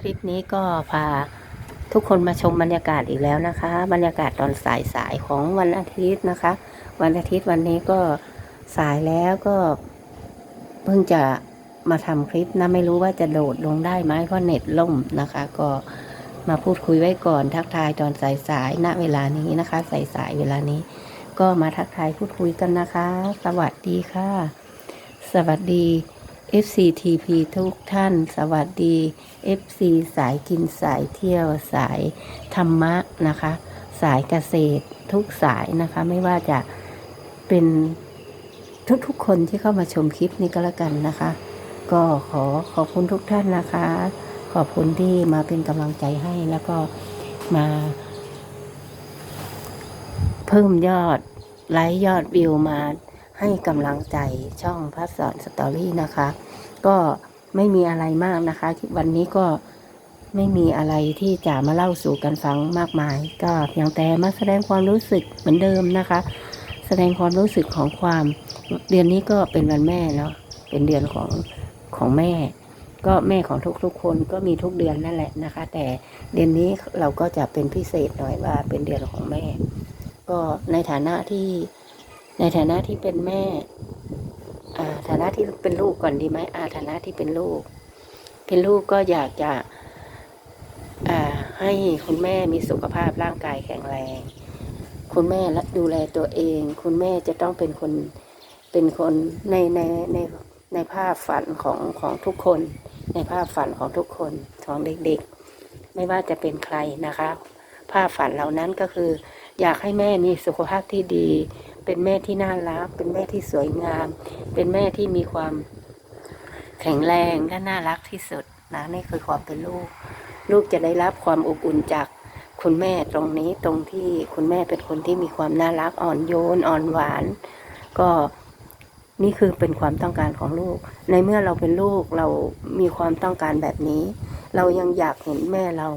คลิปนี้ก็พาทุกคนมาชมบรรยากาศอีกแล้วนะคะ บรรยากาศตอนสายๆของวันอาทิตย์นะคะ วันอาทิตย์วันนี้ก็สายแล้วก็ เพิ่งจะมาทำคลิปนะไม่รู้ว่าจะโดดลงได้ไหมเพราะเน็ตล่มนะคะ ก็มาพูดคุยไว้ก่อนทักทายตอนสายๆณเวลานี้นะคะสายๆเวลานี้ ก็มาทักทายพูดคุยกันนะคะ สวัสดีค่ะ สวัสดี FCTP ทุกท่าน สวัสดี FC สายกินสายเที่ยวสายธรรมะนะคะ สายเกษตรทุกสายนะคะ ไม่ว่าจะเป็นทุกๆคนที่เข้ามาชมคลิปนี้ก็แล้วกันนะคะ ก็ขอขอบคุณทุกท่านนะคะ ขอบคุณที่มาเป็นกำลังใจให้แล้วก็มา เพิ่มยอดไลค์ยอดวิวมา ให้กำลังใจช่องพัสสอนสตอรี่นะคะ ก็ไม่มีอะไรมากนะคะ วันนี้ก็ไม่มีอะไรที่จะมาเล่าสู่กันฟังมากมาย ก็เพียงแต่มาแสดงความรู้สึกเหมือนเดิมนะคะ แสดงความรู้สึกของความเดือนนี้ก็เป็นวันแม่เนาะเป็นเดือนของของแม่ ก็แม่ของทุกๆคนก็มีทุกเดือนนั่นแหละนะคะ แต่เดือนนี้เราก็จะเป็นพิเศษหน่อยว่าเป็นเดือนของแม่ ก็ในฐานะที่ ในฐานะที่เป็นแม่อ่าฐานะที่เป็นลูกก่อนดีไหมอ่าฐานะที่เป็นลูก เป็นลูกก็อยากจะอ่าให้คุณแม่มีสุขภาพร่างกายแข็งแรง คุณแม่ละดูแลตัวเอง คุณแม่จะต้องเป็นคนเป็นคนในในในในภาพฝันของของทุกคน ในภาพฝันของทุกคนของเด็กๆ ไม่ว่าจะเป็นใครนะคะ ภาพฝันเหล่านั้นก็คือ อยากให้แม่มีสุขภาพที่ดี เป็นแม่ที่น่ารัก เป็นแม่ที่สวยงาม เป็นแม่ที่มีความแข็งแรงและน่ารักที่สุดนะนี่คือความเป็นลูก ลูกจะได้รับความอบอุ่นจากคุณแม่ตรงนี้ตรงที่คุณแม่เป็นคนที่มีความน่ารักอ่อนโยนอ่อนหวาน ก็นี่คือเป็นความต้องการของลูก ในเมื่อเราเป็นลูกเรามีความต้องการแบบนี้ เรายังอยากเห็นแม่เรา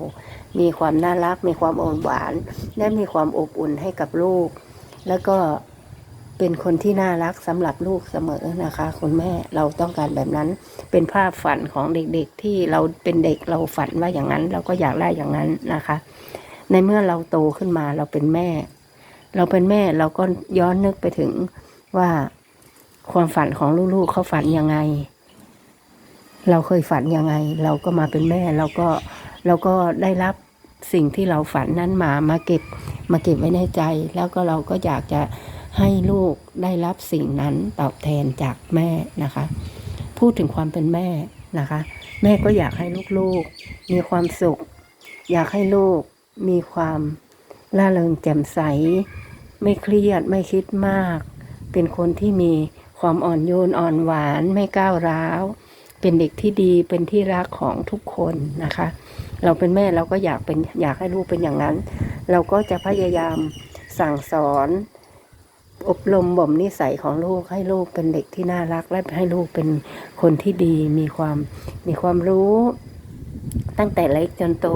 มีความน่ารัก มีความอ่อนหวาน และมีความอบอุ่นให้กับลูก แล้วก็ เป็นคนที่น่ารักสำหรับลูกเสมอนะคะ คุณแม่เราต้องการแบบนั้น เป็นภาพฝันของเด็กๆ ที่เราเป็นเด็กเราฝันว่าอย่างนั้น เราก็อยากได้อย่างนั้นนะคะ ในเมื่อเราโตขึ้นมาเราเป็นแม่ เราเป็นแม่เราก็ย้อนนึกไปถึงว่าความฝันของลูกๆเขาฝันยังไง เราเคยฝันยังไง เราก็มาเป็นแม่เราก็เราก็ได้รับสิ่งที่เราฝันนั้นมามาเก็บมาเก็บไว้ในใจ แล้วก็เราก็อยากจะ ให้ลูกได้รับสิ่งนั้นตอบแทนจากแม่นะคะ พูดถึงความเป็นแม่นะคะ แม่ก็อยากให้ลูกๆ มีความสุข อยากให้ลูกมีความล่าเริงแจ่มใส ไม่เครียดไม่คิดมาก เป็นคนที่มีความอ่อนโยนอ่อนหวานไม่ก้าวร้าว เป็นเด็กที่ดีเป็นที่รักของทุกคนนะคะ เราเป็นแม่เราก็อยากเป็นอยากให้ลูกเป็นอย่างนั้น เราก็จะพยายามสั่งสอน อบรมบ่มนิสัยของลูกให้ลูกเป็นเด็กที่น่ารัก และให้ลูกเป็นคนที่ดีมีความมีความรู้ ตั้งแต่เล็กจนโต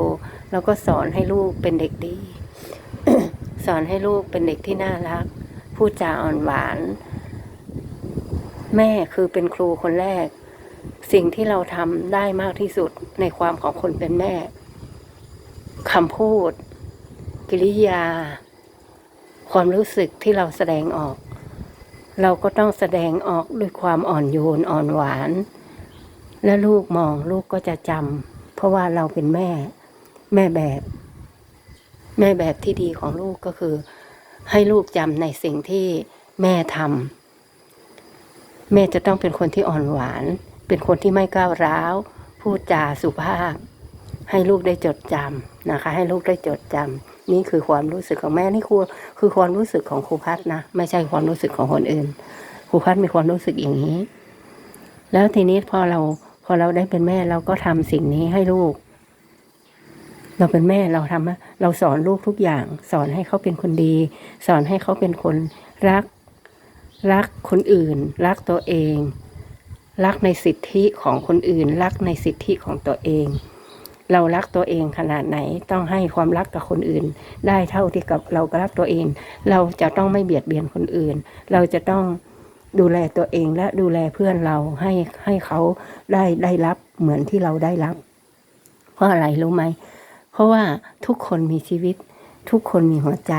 เราก็สอนให้ลูกเป็นเด็กดี สอนให้ลูกเป็นเด็กที่น่ารักพูดจาอ่อนหวาน แม่คือเป็นครูคนแรก สิ่งที่เราทำได้มากที่สุดในความของคนเป็นแม่คำพูด กิริยา ความรู้สึกที่เราแสดงออก เราก็ต้องแสดงออกด้วยความอ่อนโยนอ่อนหวาน และลูกมองลูกก็จะจำเพราะว่าเราเป็นแม่ แม่แบบ แม่แบบที่ดีของลูกก็คือ ให้ลูกจำในสิ่งที่แม่ทำแม่จะต้องเป็นคนที่อ่อนหวาน เป็นคนที่ไม่ก้าวร้าว พูดจาสุภาพ ให้ลูกได้จดจำนะคะ ให้ลูกได้จดจำ นี่คือความรู้สึกของแม่นี่คือคือความรู้สึกของครูพัฒนะไม่ใช่ความรู้สึกของคนอื่นครูพัฒมีความรู้สึกอย่างนี้ แล้วทีนี้พอเราพอเราได้เป็นแม่เราก็ทำสิ่งนี้ให้ลูก เราเป็นแม่เราทำเราสอนลูกทุกอย่าง สอนให้เขาเป็นคนดี สอนให้เขาเป็นคนรัก รักคนอื่น รักตัวเอง รักในสิทธิของคนอื่น รักในสิทธิของตัวเอง เรารักตัวเองขนาดไหนต้องให้ความรักกับคนอื่น ได้เท่าที่กับเราก็รักตัวเอง เราจะต้องไม่เบียดเบียนคนอื่น เราจะต้องดูแลตัวเองและดูแลเพื่อนเราให้ให้เขาได้ได้รับเหมือนที่เราได้รับ เพราะอะไรรู้ไหม เพราะว่าทุกคนมีชีวิต ทุกคนมีหัวใจ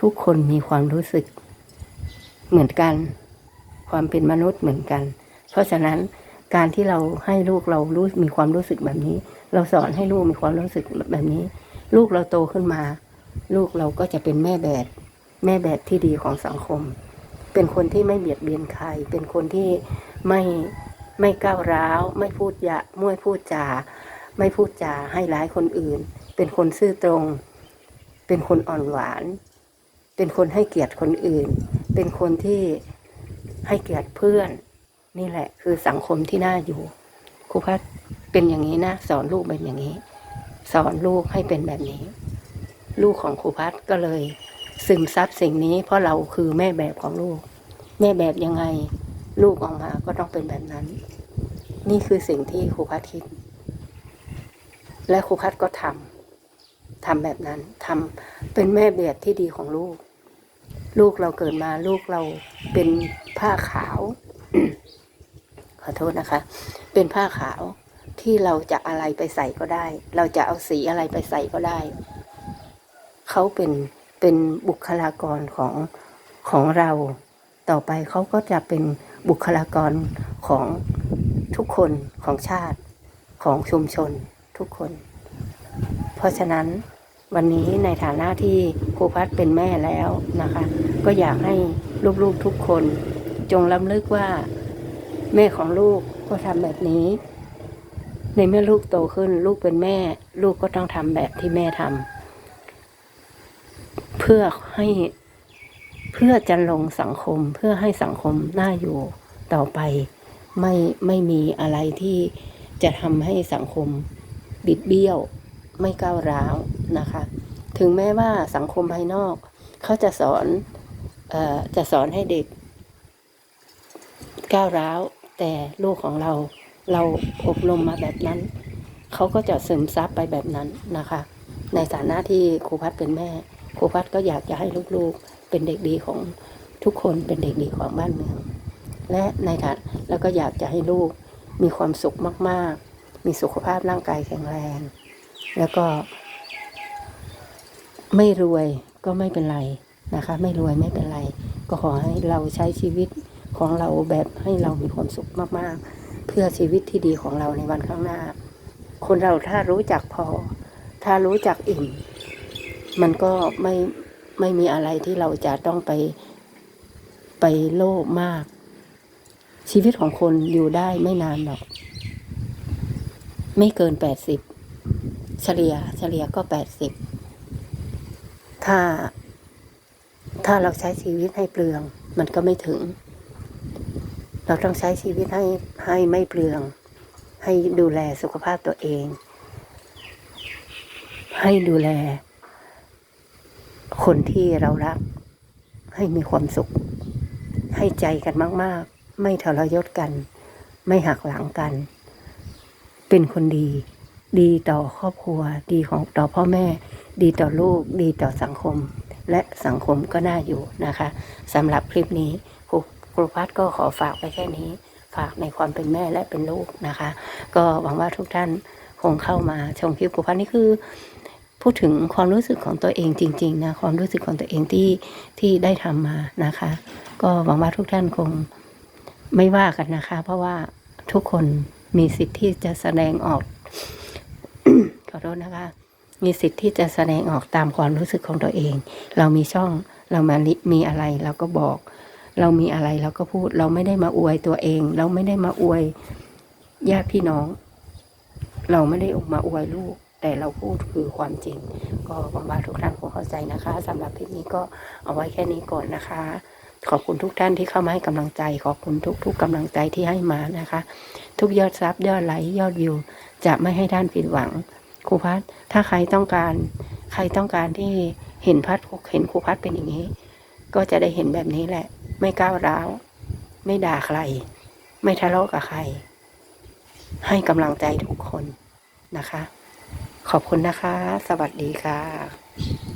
ทุกคนมีความรู้สึก เหมือนกัน ความเป็นมนุษย์เหมือนกัน เพราะฉะนั้น การที่เราให้ลูกเรารู้มีความรู้สึกแบบนี้ เราสอนให้ลูกมีความรู้สึกแบบนี้ ลูกเราโตขึ้นมา ลูกเราก็จะเป็นแม่แบบแม่แบบที่ดีของสังคม เป็นคนที่ไม่เบียดเบียนใคร เป็นคนที่ไม่ไม่ก้าวร้าว ไม่พูดยะมั่วพูดจา ไม่พูดจาให้ร้ายคนอื่น เป็นคนซื่อตรง เป็นคนอ่อนหวาน เป็นคนให้เกียรติคนอื่น เป็นคนที่ให้เกียรติเพื่อน นี่แหละ คือสังคมที่น่าอยู่ครูพัดเป็นอย่างนี้นะ สอนลูกเป็นอย่างนี้ สอนลูกให้เป็นแบบนี้ ลูกของครูพัดก็เลย ซึมซับสิ่งนี้ เพราะเราคือแม่แบบของลูก แม่แบบยังไง ลูกออกมาก็ต้องเป็นแบบนั้น นี่คือสิ่งที่ครูพัดคิด และครูพัดก็ทำทำแบบนั้นทำเป็นแม่แบบที่ดีของลูก ลูกเราเกิดมาลูกเราเป็นผ้าขาว อโทษนะคะ เป็นผ้าขาวที่เราจะอะไรไปใส่ก็ได้ เราจะเอาสีอะไรไปใส่ก็ได้ เขาเป็นเป็นบุคลากรของของเรา ต่อไปเขาก็จะเป็นบุคลากรของทุกคนของชาติของชุมชนทุกคน เพราะฉะนั้นวันนี้ในฐานะที่ครูพัดเป็นแม่แล้วนะคะ ก็อยากให้ลูกๆทุกคน จงล้ำลึกว่า แม่ของลูกก็ทำแบบนี้ ในเมื่อลูกโตขึ้น ลูกเป็นแม่ ลูกก็ต้องทำแบบที่แม่ทำเพื่อให้เพื่อจะลงสังคมเพื่อให้สังคมน่าอยู่ต่อไป ไม่ไม่มีอะไรที่จะทำให้สังคมบิดเบี้ยว ไม่ก้าวร้าวนะคะ ถึงแม้ว่าสังคมภายนอก เขาจะสอนออจะสอนให้เด็กก้าวร้าว แต่ลูกของเราเราอบรมมาแบบนั้น เขาก็จะซึมซับไปแบบนั้นนะคะ ในฐานะที่ครูพัดเป็นแม่ครูพัดก็อยากจะให้ลูกๆเป็นเด็กดีของทุกคนเป็นเด็กดีของบ้านเมือง และในฐานแล้วก็อยากจะให้ลูกมีความสุขมาก ๆ มีสุขภาพร่างกายแข็งแรง แล้วก็ ไม่รวยก็ไม่เป็นไรนะคะ ไม่รวยไม่เป็นไร ก็ขอให้เราใช้ชีวิต ของเราแบบให้เรามีความสุขมากๆ เพื่อชีวิตที่ดีของเราในวันข้างหน้า คนเราถ้ารู้จักพอ ถ้ารู้จักอิ่ม มันก็ไม่ไม่มีอะไรที่เราจะต้องไปไปโลภมาก ชีวิตของคนอยู่ได้ไม่นานหรอก ไม่เกินแปดสิบเฉลี่ยเฉลี่ยก็แปดสิบถ้า ถ้าเราใช้ชีวิตให้เปลือง มันก็ไม่ถึง เราต้องใช้ชีวิตให้ให้ไม่เปลือง ให้ดูแลสุขภาพตัวเอง ให้ดูแล คนที่เรารัก ให้มีความสุข ให้ใจกันมาก ๆ ไม่ทรยศกัน ไม่หักหลังกัน เป็นคนดี ดีต่อครอบครัว ดีของต่อพ่อแม่ ดีต่อลูก ดีต่อสังคม และสังคมก็น่าอยู่นะคะสำหรับคลิปนี้ รูครูพัฒน์ก็ขอฝากไปแค่นี้ฝากในความเป็นแม่และเป็นลูกนะคะ ก็หวังว่าทุกท่านคงเข้ามาชมคลิปครูพัฒน์นี่คือ พูดถึงความรู้สึกของตัวเองจริงๆนะความรู้สึกของตัวเองที่ที่ได้ทำมานะคะ ก็หวังว่าทุกท่านคงไม่ว่ากันนะคะ เพราะว่าทุกคนมีสิทธิ์ที่จะแสดงออกขอโทษนะคะ มีสิทธิ์ที่จะแสดงออกตามความรู้สึกของตัวเอง เรามีช่องเรามามีอะไรเราก็บอก เรามีอะไรเราก็พูด เราไม่ได้มาอวยตัวเอง เราไม่ได้มาอวยญาติพี่น้อง เราไม่ได้ออกมาอวยลูก แต่เราพูดคือความจริง ก็หวังว่าทุกท่านคงเข้าใจนะคะสำหรับคลิปนี้ก็เอาไว้แค่นี้ก่อนนะคะ ขอบคุณทุกท่านที่เข้ามาให้กำลังใจ ขอบคุณทุก ๆกำลังใจที่ให้มานะคะ ทุกยอดซับยอดไลค์ยอดวิวจะไม่ให้ท่านผิดหวังครูพัฒน์ถ้าใครต้องการใครต้องการที่เห็นพัดเห็นครูพัฒน์เป็นอย่างนี้ ก็จะได้เห็นแบบนี้แหละ ไม่ก้าวร้าว ไม่ด่าใคร ไม่ทะเลาะกับใคร ให้กำลังใจทุกคนนะคะ ขอบคุณนะคะ สวัสดีค่ะ